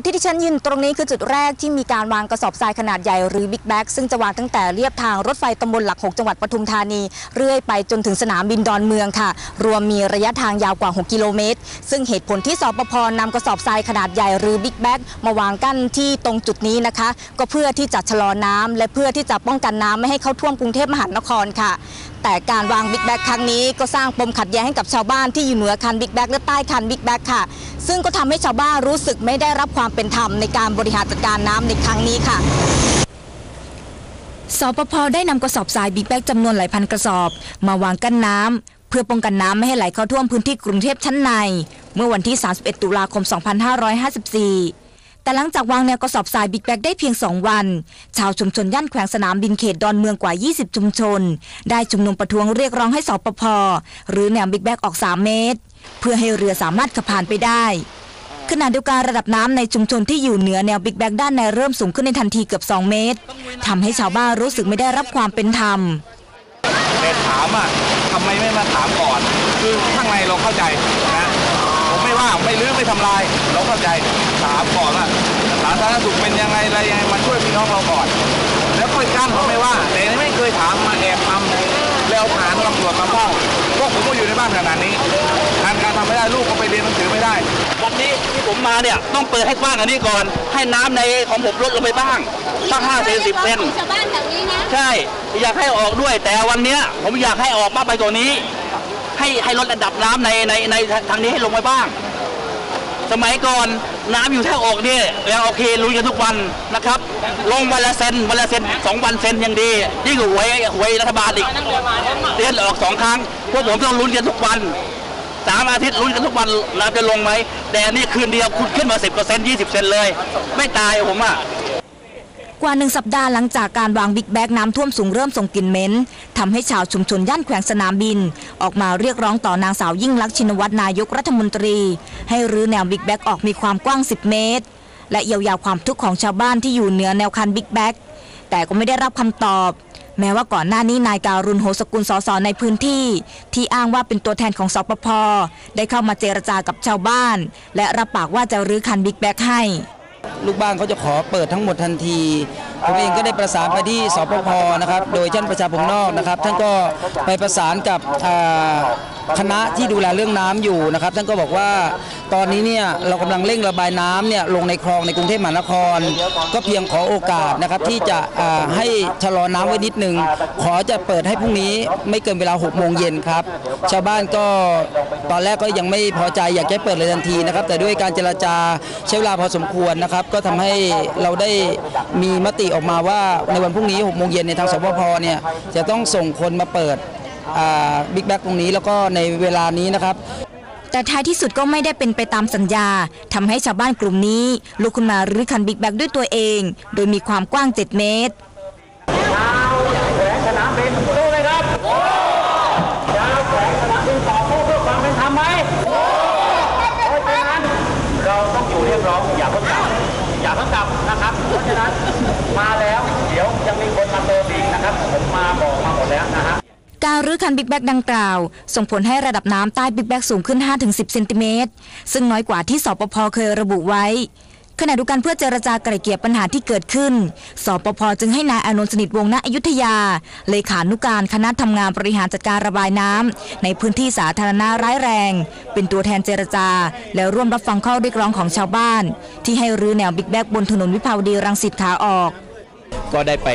ดที่ที่ฉันยืนตรงนี้คือจุดแรกที่มีการวางกระสอบทรายขนาดใหญ่หรือบิ๊กแบ็กซึ่งจะวางตั้งแต่เรียบทางรถไฟตำบลหลัก 6 จังหวัดปทุมธานี เรื่อยไปจนถึงสนามบินดอนเมืองค่ะ รวมมีระยะทางยาวกว่า 6 กิโลเมตร ซึ่งเหตุผลที่สปพนำกระสอบทรายขนาดใหญ่หรือบิ๊กแบ็กมาวางกั้นที่ตรงจุดนี้นะคะ ก็เพื่อที่จะชะลอน้ำและเพื่อที่จะป้องกันน้ำไม่ให้เข้าท่วมกรุงเทพมหานครค่ะ แต่การวางบิ๊กแบ็กครั้งนี้ก็สร้างปมขัดแย้งให้กับชาวบ้านที่อยู่เหนือคันบิ๊กแบ็กและใต้คันบิ๊กแบ็กค่ะ ซึ่งก็ทำให้ชาวบ้านรู้สึกไม่ได้รับความเป็นธรรมในการบริหารจัดการน้ำในครั้งนี้ค่ะสปพได้นำกระสอบทรายบิ๊กแบ็กจำนวนหลายพันกระสอบ มาวางกั้นน้ำเพื่อป้องกันน้ำไม่ให้ไหลเข้าท่วมพื้นที่กรุงเทพชั้นใน เมื่อวันที่ 31 ตุลาคม 2554 แต่หลังจากวางแนวกระสอบทรายบิ๊กแบ็กได้เพียง 2 วัน ชาวชุมชนย่านแขวงสนามบินเขตดอนเมืองกว่า 20 ชุมชน ได้ชุมนุมประท้วงเรียกร้องให้สปพหรือแนวบิ๊กแบ็กออก 3 เมตร เพื่อให้เรือสามารถขับผ่านไปได้ขณะเดียวกันระดับน้ำในชุมชนที่อยู่เหนือแนวบิ๊กแบ็กด้านในเริ่มสูงขึ้นในทันทีเกือบ 2 เมตรทำให้ชาวบ้านรู้สึกไม่ได้รับความเป็นธรรมแต่ถามอะทำไมไม่มาถามก่อน คือข้างในเราเข้าใจนะ ผมไม่ว่าไม่รื้อไม่ทำลาย เราเข้าใจถามก่อนว่าสาธารณสุขเป็นยังไงอะไรยังไงมาช่วยพี่น้องเราก่อน แล้วค่อยกั้นผมไม่ว่า แต่ไม่เคยถามมาแอบทำแล้วฐานตำรวจมาเฝ้าพวกผมก็อยู่ในบ้านขนาดนี้งานการทำไม่ได้ลูกก็ไปเรียนหนังสือไม่ได้วันนี้ที่ผมมาเนี่ยต้องเปิดให้กว้างอันนี้ก่อน ให้น้ำในของผมลดลงไปบ้างสักห้าเซนสิบเซนชาวบ้านแถวนี้นะ ใช่ อยากให้ออกด้วยแต่วันเนี้ยผมอยากให้ออกมากไปตัวานี้ ให้ให้ลดระดับน้ำในในในทางนี้ให้ลงไปบ้าง สมัยก่อนน้ำอยู่แท่อกเนี่ยยังโอเคลุยกันทุกวันนะครับ ลงวันละเซนวันละเซนสองวันเซนยังดียิ่งกว่าหวยหวยรัฐบาลอีกเดือนออกสองครั้งพวกผมต้องลุ้นกันทุกวันสามอาทิตย์ลุ้นกันทุกวันน้ำจะลงไหมแต่นี่คืนเดียวคุณขึ้นมาสิบเปอร์เซ็นต์ยี่สิบเซนเลย ไม่ตายผมอะ กว่าหนึ่งสัปดาห์หลังจากการวางบิ๊กแบกน้ำท่วมสูงเริ่มส่งกลิ่นเหม็นทำให้ชาวชุมชนย่านแขวงสนามบิน ออกมาเรียกร้องต่อนางสาวยิ่งลักษณ์ชินวัตรนายกรัฐมนตรี ให้รื้อแนวบิ๊กแบกออกมีความกว้าง 10 เมตร และเยียวยาความทุกข์ของชาวบ้านที่อยู่เหนือแนวคันบิ๊กแบกแต่ก็ไม่ได้รับคำตอบ แม้ว่าก่อนหน้านี้นายการุณโหสกุลสสในพื้นที่ ที่อ้างว่าเป็นตัวแทนของสปพได้เข้ามาเจรจากับชาวบ้าน และรับปากว่าจะรื้อคันบิ๊กแบกให้ ลูกบ้านเขาจะขอเปิดทั้งหมดทันที ผมเองก็ได้ประสานไปที่สปพนะครับ โดยท่านประชาพงษ์นอกนะครับ ท่านก็ไปประสานกับอ่าคณะที่ดูแลเรื่องน้ำอยู่นะครับ ท่านก็บอกว่าตอนนี้เนี่ยเรากำลังเร่งระบายน้ำเนี่ยลงในคลองในกรุงเทพมหานคร ก็เพียงขอโอกาสนะครับที่จะอ่าให้ชะลอน้ำไว้นิดนึงขอจะเปิดให้พรุ่งนี้ไม่เกินเวลา6โมงเย็นครับ ชาวบ้านก็ตอนแรกก็ยังไม่พอใจอยากจะให้เปิดเลยทันทีนะครับ แต่ด้วยการเจรจาใช้เวลาพอสมควรนะครับ ก็ทำให้เราได้มีมติออกมาว่าในวันพรุ่งนี้6โมงเย็นในยทางสปพเนี่ยจะต้องส่งคนมาเปิดบิ๊กแบ็กตรงนี้แล้วก็ในเวลานี้นะครับ แต่ท้ายที่สุดก็ไม่ได้เป็นไปตามสัญญาทำให้ชาวบ้านกลุ่มนี้ ลุกขึ้นมารื้อคันบิ๊กแบ็กด้วยตัวเอง โดยมีความกว้าง 7 เมตรเราต้องอยู่เรียกร้องอย่าเพิ่งกลับอย่าเพิ่งกลับนะครับเพราะฉะนั้น มาแล้ว เดี๋ยวจะมีคนมาเติมอีกนะครับ ผมมาบอกมาหมดแล้วนะฮะการรื้อคันบิ๊กแบ็กดังกล่าว ส่งผลให้ระดับน้ำใต้บิ๊กแบ็กสูงขึ้น 5-10 เซนติเมตร ซึ่งน้อยกว่าที่สปพเคยระบุไว้ ขณะดูกันเพื่อเจรจาไกล่เกลี่ยปัญหาที่เกิดขึ้น สปพจึงให้นายอนนท์สนิทวงศ์ณอยุธยา เลขานุการคณะทำงานบริหารจัดการระบายน้ำในพื้นที่สาธารณะร้ายแรง เป็นตัวแทนเจรจา และร่วมรับฟังข้อเรียกร้องของชาวบ้าน ที่ให้รื้อแนวบิ๊กแบ็กบนถนนวิภาวดีรังสิตขาออก ก็ได้ไป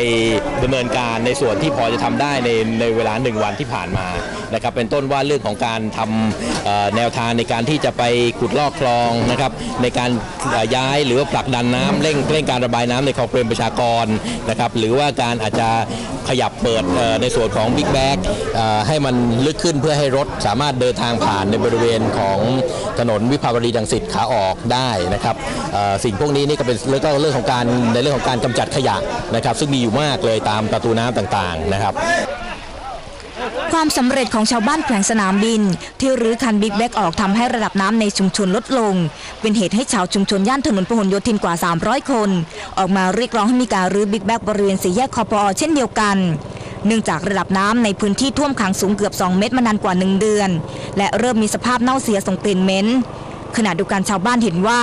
ดำเนินการในส่วนที่พอจะทำได้ในในเวลาหนึ่งวันที่ผ่านมา นะครับเป็นต้นว่าเรื่องของการทำแนวทางในการที่จะไปขุดลอกคลองนะครับในการย้ายหรือว่าผลักดันน้ำเร่งเร่งการระบายน้ำในคลองเปรมประชากรนะครับหรือว่าการอาจจะขยับเปิดในส่วนของบิ๊กแบ็กให้มันลึกขึ้นเพื่อให้รถสามารถเดินทางผ่านในบริเวณของถนนวิภาวดีดังสิตขาออกได้นะครับสิ่งพวกนี้นี่ก็เป็นแล้วก็เรื่องของการในเรื่องของการกำจัดขยะนะครับ ซึ่งมีอยู่มากเลยตามประตูน้ำต่างๆนะครับ ความสำเร็จของชาวบ้านแขวงสนามบิน ที่รื้อคันบิ๊กแบ็กออกทำให้ระดับน้ำในชุมชนลดลง เป็นเหตุให้ชาวชุมชนย่านถนนพหลโยธินกว่า 300 คน ออกมาเรียกร้องให้มีการรื้อบิ๊กแบ็กบริเวณสี่แยกคอปอเช่นเดียวกันเนื่องจากระดับน้ำในพื้นที่ท่วมขังสูงเกือบ 2 เมตรมานานกว่า 1 เดือน และเริ่มมีสภาพเน่าเสียส่งกลิ่นเหม็นขณะเดียวกันชาวบ้านเห็นว่า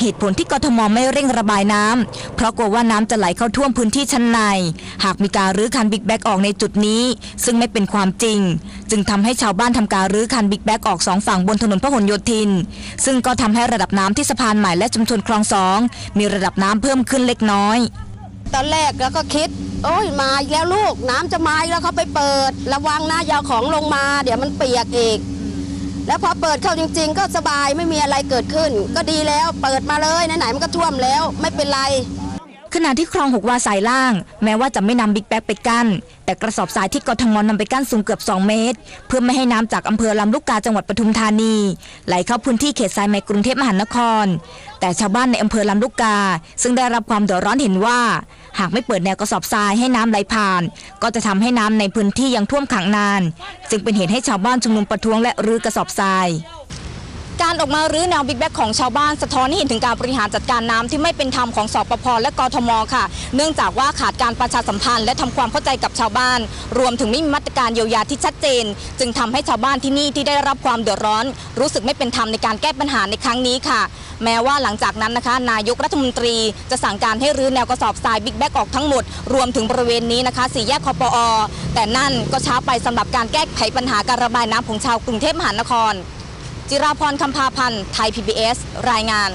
เหตุผลที่กทมไม่เร่งระบายน้ำเพราะกลัวว่าน้ำจะไหลเข้าท่วมพื้นที่ชั้นใน หากมีการรื้อคันบิ๊กแบ็กออกในจุดนี้ ซึ่งไม่เป็นความจริง จึงทำให้ชาวบ้านทำการรื้อคันบิ๊กแบ็กออกสองฝั่งบนถนนพหลโยธิน ซึ่งก็ทำให้ระดับน้ำที่สะพานใหม่และชุมชนคลองสองมีระดับน้ำเพิ่มขึ้นเล็กน้อยตอนแรกแล้วก็คิด โอ้ยมาแล้วลูกน้ำจะมาแล้วเขาไปเปิด ระวังนะอยาของลงมา เดี๋ยวมันเปียกอีก แล้วพอเปิดเข้าจริง ๆ ก็สบายไม่มีอะไรเกิดขึ้น ก็ดีแล้วเปิดมาเลยไหนๆมันก็ท่วมแล้วไม่เป็นไร ขณะที่คลองหกวาสายล่าง แม้ว่าจะไม่นำบิ๊กแบ็กไปกั้น แต่กระสอบทรายที่กทมนำไปกั้นสูงเกือบ 2 เมตร เพื่อไม่ให้น้ำจากอำเภอลำลูกกาจังหวัดปทุมธานี ไหลเข้าพื้นที่เขตทรายในกรุงเทพมหานคร แต่ชาวบ้านในอำเภอลำลูกกา ซึ่งได้รับความเดือดร้อนเห็นว่า หากไม่เปิดแนวกระสอบทรายให้น้ำไหลผ่าน ก็จะทำให้น้ำในพื้นที่ยังท่วมขังนาน จึงเป็นเหตุให้ชาวบ้านชุมนุมประท้วงและรื้อกระสอบทราย การออกมารื้อแนวบิ๊กแบ็กของชาวบ้านสะท้อนให้เห็นถึงการบริหารจัดการน้ำที่ไม่เป็นธรรมของสปพและกทมค่ะ เนื่องจากว่าขาดการประชาสัมพันธ์และทำความเข้าใจกับชาวบ้าน รวมถึงไม่มีมาตรการเยียวยาที่ชัดเจน จึงทำให้ชาวบ้านที่นี่ที่ได้รับความเดือดร้อน รู้สึกไม่เป็นธรรมในการแก้ปัญหาในครั้งนี้ค่ะ แม้ว่าหลังจากนั้นนะคะ นายกรัฐมนตรีจะสั่งการให้รื้อแนวกระสอบทรายบิ๊กแบ็กออกทั้งหมด รวมถึงบริเวณนี้นะคะสี่แยกคอปอแต่นั่นก็ช้าไปสำหรับการแก้ไขปัญหาการระบายน้ำของชาวกรุงเทพมหานคร จิราพรคำพาพันธ์ ไทย PBS รายงาน